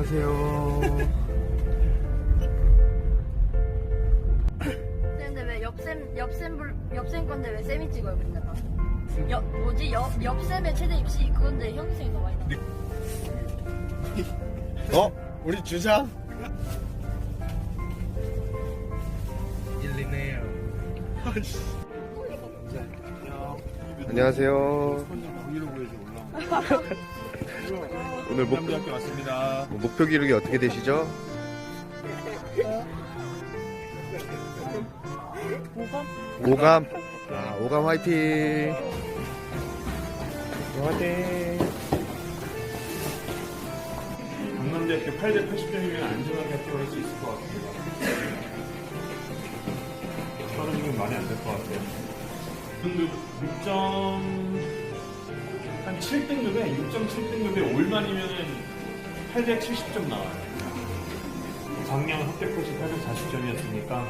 안녕하세요. 근데 왜 옆쌤 옆쌤 불 옆쌤 건데 왜 쌤이 찍어요 근데 다? 옆 뭐지 옆 옆쌤의 최대 입시 그건데 형생이 더 많이 나. 어? 우리 주장? 일리네요. 안녕하세요. 오늘 목, 남대학교 왔습니다. 목표 기록이 어떻게 되시죠? 오감. 아, 오감 화이팅. 화이팅. 강남대학교 880점이면 안전하게 합격할 수 있을 것 같습니다. 떨어지면 많이 안 될 것 같아요. 등급 6점 한 7등급에 6.7등급에 올만이면은 870점 나와요. 작년 합격고시 840점이었으니까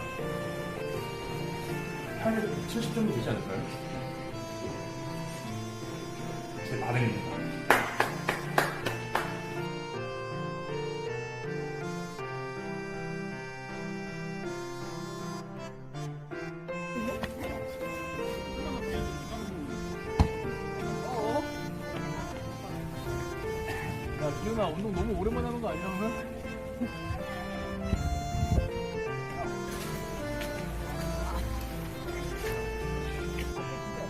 870점도 되지 않을까요? 제 바람입니다. 기훈아, 운동 너무 오랜만에 하는 거 아니야, 오늘?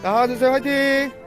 나와주세요 화이팅.